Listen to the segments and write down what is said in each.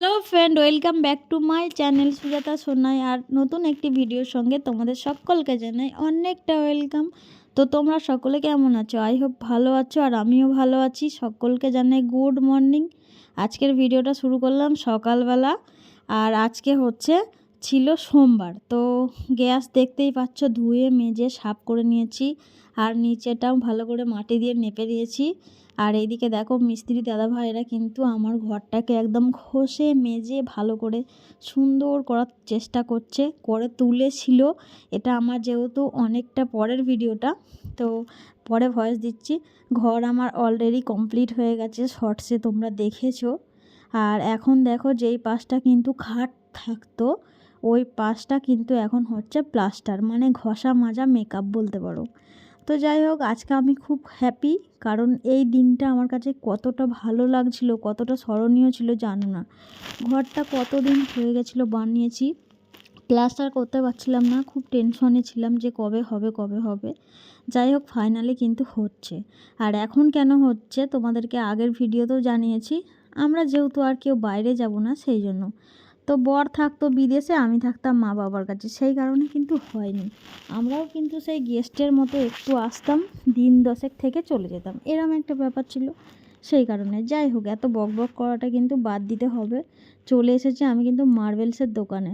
Hello friend, welcome back to my channel Sujata Sonai. আর নতুন একটি ভিডিওর সঙ্গে তোমাদের সকলকে জানাই অনেকটা ওয়েলকাম। তো তোমরা সকলে কেমন আছো? আই হোপ ভালো আছো আর আমিও ভালো আছি। সকলকে জানাই গুড মর্নিং। আজকের ভিডিওটা শুরু করলাম সকালবেলা। আর আজকে হচ্ছে ছিল সোমবার। তো গ্যাস দেখতেই পাচ্ছ, ধুয়ে, মেজে, সাফ করে নিয়েছি। আর নিচেটাও ভালো করে মাটি দিয়ে নেপে দিয়েছি। আর এইদিকে দেখো, মিস্ত্রি দাদা ভাইরা কিন্তু আমার ঘরটাকে একদম ঘষে, মেজে, ভালো করে সুন্দর করার চেষ্টা করছে, করে তুলেছিল। এটা আমার যেহেতু অনেকটা পরের ভিডিওটা, তো পরে ভয়েস দিচ্ছি। ঘর আমার অলরেডি কমপ্লিট হয়ে গেছে, শর্টসে তোমরা দেখেছ। আর এখন দেখো, যেই পাশটা কিন্তু খাট থাকতো ওই পাশটা কিন্তু এখন হচ্ছে প্লাস্টার মানে ঘষা মাজা মেকআপ বলতে পারো। তো যাই হোক, আজকে আমি খুব হ্যাপি কারণ এই দিনটা আমার কাছে কতটা ভালো লাগছিল, কতটা স্মরণীয় ছিল, জানো না। ঘরটা কতদিন হয়ে গেছিল বানিয়েছি। প্লাস্টার করতে পারছিলাম না, খুব টেনশনে ছিলাম যে কবে হবে কবে হবে। যাই হোক ফাইনালি কিন্তু হচ্ছে। আর এখন কেন হচ্ছে, তোমাদেরকে আগের ভিডিওতেও জানিয়েছি। আমরা যেহেতু আর কেউ বাইরে যাব না, সেই জন্য। তো বর থাকতো বিদেশে, আমি থাকতাম মা বাবার কাছে। সেই কারণে কিন্তু হয়নি। আমরাও কিন্তু সেই গেস্টের মতো একটু আসতাম, দিন দশেক থেকে চলে যেতাম। এরম একটা ব্যাপার ছিল। সেই কারণে যাই হোক, এত বক বক করাটা কিন্তু বাদ দিতে হবে। চলে এসেছে আমি কিন্তু মার্বেলসের দোকানে।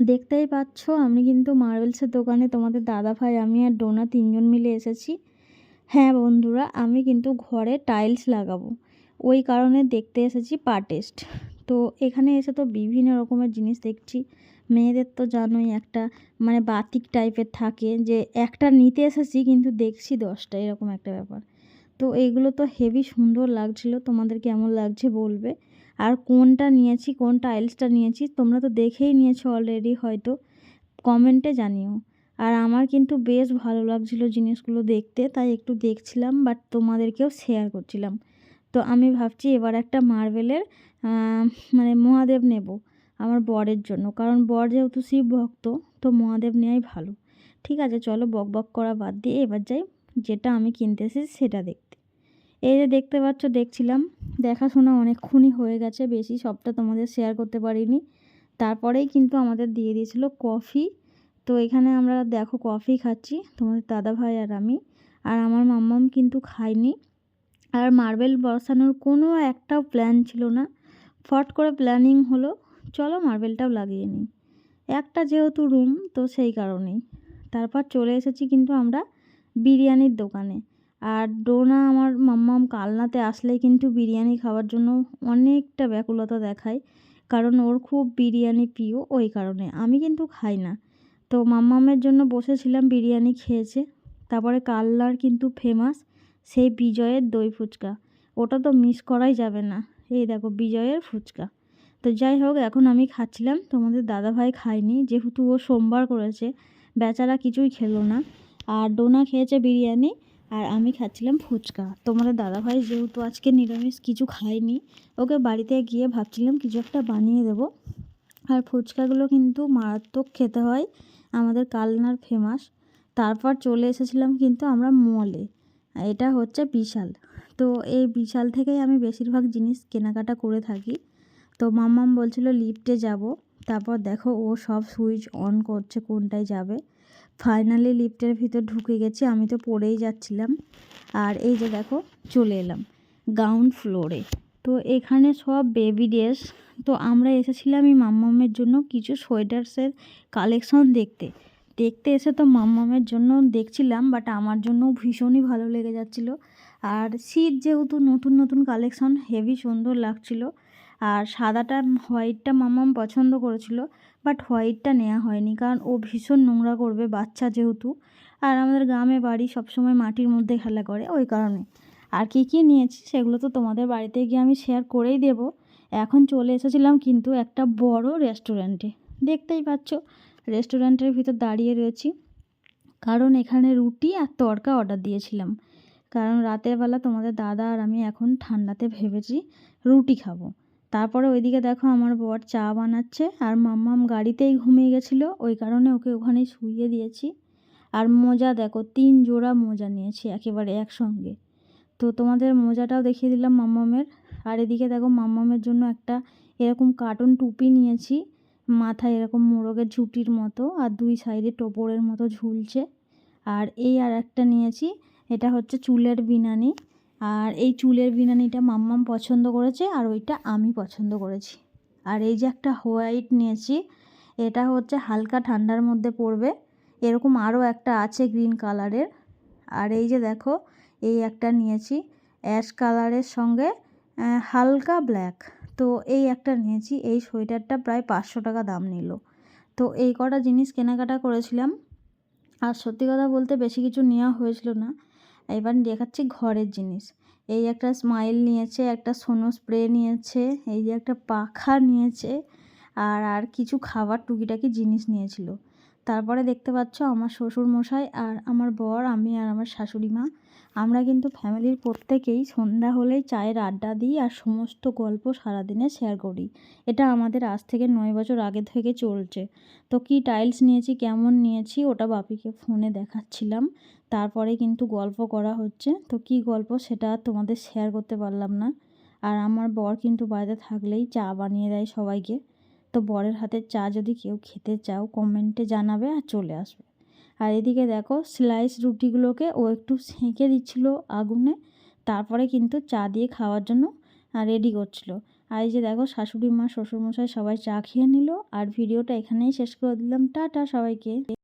দেখতেই পাচ্ছ, আমি কিন্তু মার্বেলসের দোকানে তোমাদের দাদা ভাই, আমি আর ডোনা তিনজন মিলে এসেছি। হ্যাঁ বন্ধুরা, আমি কিন্তু ঘরে টাইলস লাগাবো। ওই কারণে দেখতে এসেছি পা টেস্ট তো এখানে এসে তো বিভিন্ন রকমের জিনিস দেখছি। মেয়েদের তো জানোই একটা মানে বাতিক টাইপের থাকে যে একটা নিতে এসেছি কিন্তু দেখছি দশটা, এরকম একটা ব্যাপার। তো এইগুলো তো হেভি সুন্দর লাগছিল, তোমাদের কেমন লাগছে বলবে? আর কোনটা নিয়েছি, কোন টাইলসটা নিয়েছি, তোমরা তো দেখেই নিয়েছো অলরেডি হয়তো কমেন্টে জানিও। আর আমার কিন্তু বেশ ভালো লাগছিল জিনিসগুলো দেখতে, তাই একটু দেখছিলাম বাট তোমাদেরকেও শেয়ার করছিলাম। তো আমি ভাবছি এবার একটা মার্বেলের মানে মহাদেব নেব আমার বরের জন্য। কারণ বর যেহেতু শিব ভক্ত, তো মহাদেব নেওয়াই ভালো। ঠিক আছে, চলো বক বক করা বাদ দিয়ে এবার যাই, যেটা আমি কিনতে এসেছি সেটা দেখতে। এই যে দেখতে পাচ্ছ, দেখছিলাম। দেখাশোনা অনেকক্ষণই হয়ে গেছে, বেশি সবটা তোমাদের শেয়ার করতে পারিনি। তারপরেই কিন্তু আমাদের দিয়ে দিয়েছিল কফি। তো এখানে আমরা দেখো কফি খাচ্ছি, তোমাদের দাদা ভাই আর আমি। আর আমার মাম্মাম কিন্তু খায়নি। আর মার্বেল বসানোর কোনো একটাও প্ল্যান ছিল না। ফট করে প্ল্যানিং হলো, চলো মার্বেলটাও লাগিয়ে নিই। একটা যেহেতু রুম, তো সেই কারণেই। তারপর চলে এসেছি কিন্তু আমরা বিরিয়ানির দোকানে। আর ডোনা আমার মাম্মাম কালনাতে আসলে কিন্তু বিরিয়ানি খাওয়ার জন্য অনেকটা ব্যাকুলতা দেখায়, কারণ ওর খুব বিরিয়ানি প্রিয় ওই কারণে। আমি কিন্তু খাই না। তো মাম্মামের জন্য বসেছিলাম বিরিয়ানি খেয়েছে। তারপরে কালনার কিন্তু ফেমাস সেই বিজয়ের দই ফুচকা। ওটা তো মিস করাই যাবে না। এই দেখো, বিজয়ের ফুচকা। তো যাই হোক, এখন আমি খাচ্ছিলাম। তোমাদের দাদাভাই খায়নি। যেহেতু ও সোমবার করেছে, বেচারা কিছুই খেলো না। আর ডোনা খেয়েছে বিরিয়ানি, আর আমি খাচ্ছিলাম ফুচকা। তোমাদের দাদাভাই যেহেতু আজকে নিরামিষ, কিছু খায়নি, ওকে বাড়িতে গিয়ে ভাবছিলাম কিছু একটা বানিয়ে দেবো। আর ফুচকাগুলো কিন্তু মারাত্মক খেতে হয়। আমাদের কালনার ফেমাস তারপর চলে এসেছিলাম কিন্তু আমরা মলে এটা হচ্ছে বিশাল। তো এই বিশাল থেকেই আমি বেশিরভাগ জিনিস কেনাকাটা করে থাকি। তো মাম্মাম বলছিল, লিফটে যাব। তারপর দেখো, ও সব সুইচ অন করছে কোনটায় যাবে। ফাইনালি লিফটের ভিতর ঢুকে গেছি। আমি তো পড়েই যাচ্ছিলাম। আর এই যে দেখো, চলে এলাম গ্রাউন্ড ফ্লোরে। তো এখানে সব বেবি ড্রেস। তো আমরা এসেছিলাম এই মাম্মামের জন্য কিছু সোয়েটার্সের কালেকশন দেখতে। দেখতে এসে তো মাম্মামের জন্য দেখছিলাম বাট আমার জন্য ভীষণই ভালো লেগে যাচ্ছিল। আর শীত যেহেতু নতুন নতুন কালেকশন হেভি সুন্দর লাগছিল। আর সাদাটা হোয়াইটটা মাম্মাম পছন্দ করেছিল বাট হোয়াইটটা নেওয়া হয়নি, কারণ ও ভীষণ নোংরা করবে বাচ্চা যেহেতু। আর আমাদের গ্রামে বাড়ি সবসময় মাটির মধ্যে খেলা করে, ওই কারণে। আর কী কী নিয়েছি সেগুলো তো তোমাদের বাড়িতে গিয়ে আমি শেয়ার করেই দেব। এখন চলে এসেছিলাম কিন্তু একটা বড় রেস্টুরেন্টে দেখতেই পাচ্ছ রেস্টুরেন্টের ভিতর দাঁড়িয়ে রয়েছি। কারণ এখানে রুটি আর তড়কা অর্ডার দিয়েছিলাম। কারণ রাতের বেলা তোমাদের দাদা আর আমি এখন ঠান্ডাতে ভেবেছি রুটি খাব। তারপরে ওইদিকে দেখো আমার বর চা বানাচ্ছে আর মাম্মাম গাড়িতেই ঘুমিয়ে গেছিল। ওই কারণে ওকে ওখানেই শুইয়ে দিয়েছি। আর মোজা দেখো, তিন জোড়া মোজা নিয়েছি একেবারে একসঙ্গে। তো তোমাদের মোজাটাও দেখিয়ে দিলাম মাম্মামের। আর এদিকে দেখো মাম্মামের জন্য একটা এরকম কার্টুন টুপি নিয়েছি। মাথায় এরকম মোরগের ঝুঁটির মতো আর দুই সাইডে টোপরের মতো ঝুলছে। আর এই আর একটা নিয়েছি, এটা হচ্ছে চুলের বিনানি। আর এই চুলের বিনানিটা মাম্মাম পছন্দ করেছে আর ওইটা আমি পছন্দ করেছি। আর এই যে একটা হোয়াইট নিয়েছি, এটা হচ্ছে হালকা ঠান্ডার মধ্যে পড়বে। এরকম আরও একটা আছে গ্রিন কালারের। আর এই যে দেখো, এই একটা নিয়েছি অ্যাশ কালারের সঙ্গে হালকা ব্ল্যাক। তো এই একটা নিয়েছি এই সোয়েটারটা প্রায় পাঁচশো টাকা দাম নিল। তো এই কটা জিনিস কেনাকাটা করেছিলাম। আর সত্যি কথা বলতে বেশি কিছু নেওয়া হয়েছিল না। এবার দেখাচ্ছি ঘরের জিনিস। এই একটা স্মাইল নিয়েছে, একটা সোনো স্প্রে নিয়েছে, এই যে একটা পাখা নিয়েছে, আর আর কিছু খাবার টুকিটাকি জিনিস নিয়েছিল। তারপরে দেখতে পাচ্ছ আমার শ্বশুর মশাই আর আমার বর, আমি আর আমার শাশুড়ি মা। আমরা কিন্তু ফ্যামিলির প্রত্যেকেই সন্ধ্যা হলেই চায়ের আড্ডা দিই আর সমস্ত গল্প সারাদিনে শেয়ার করি। এটা আমাদের আজ থেকে নয় বছর আগে থেকে চলছে। তো কি টাইলস নিয়েছি, কেমন নিয়েছি, ওটা বাপিকে ফোনে দেখাচ্ছিলাম। তারপরে কিন্তু গল্প করা হচ্ছে। তো কি গল্প সেটা তোমাদের শেয়ার করতে পারলাম না। আর আমার বর কিন্তু বাড়িতে থাকলেই চা বানিয়ে দেয় সবাইকে। তো বরের হাতের চা যদি কেউ খেতে চাও, কমেন্টে জানাবে আর চলে আসবে। আর এদিকে দেখো স্লাইস রুটিগুলোকে ও একটু সেঁকে দিচ্ছিল আগুনে, তারপরে কিন্তু চা দিয়ে খাওয়ার জন্য রেডি করছিল। আর এই যে দেখো, শাশুড়ি মা, শ্বশুরমশাই সবাই চা খেয়ে নিল। আর ভিডিওটা এখানেই শেষ করে দিলাম। টাটা সবাইকে।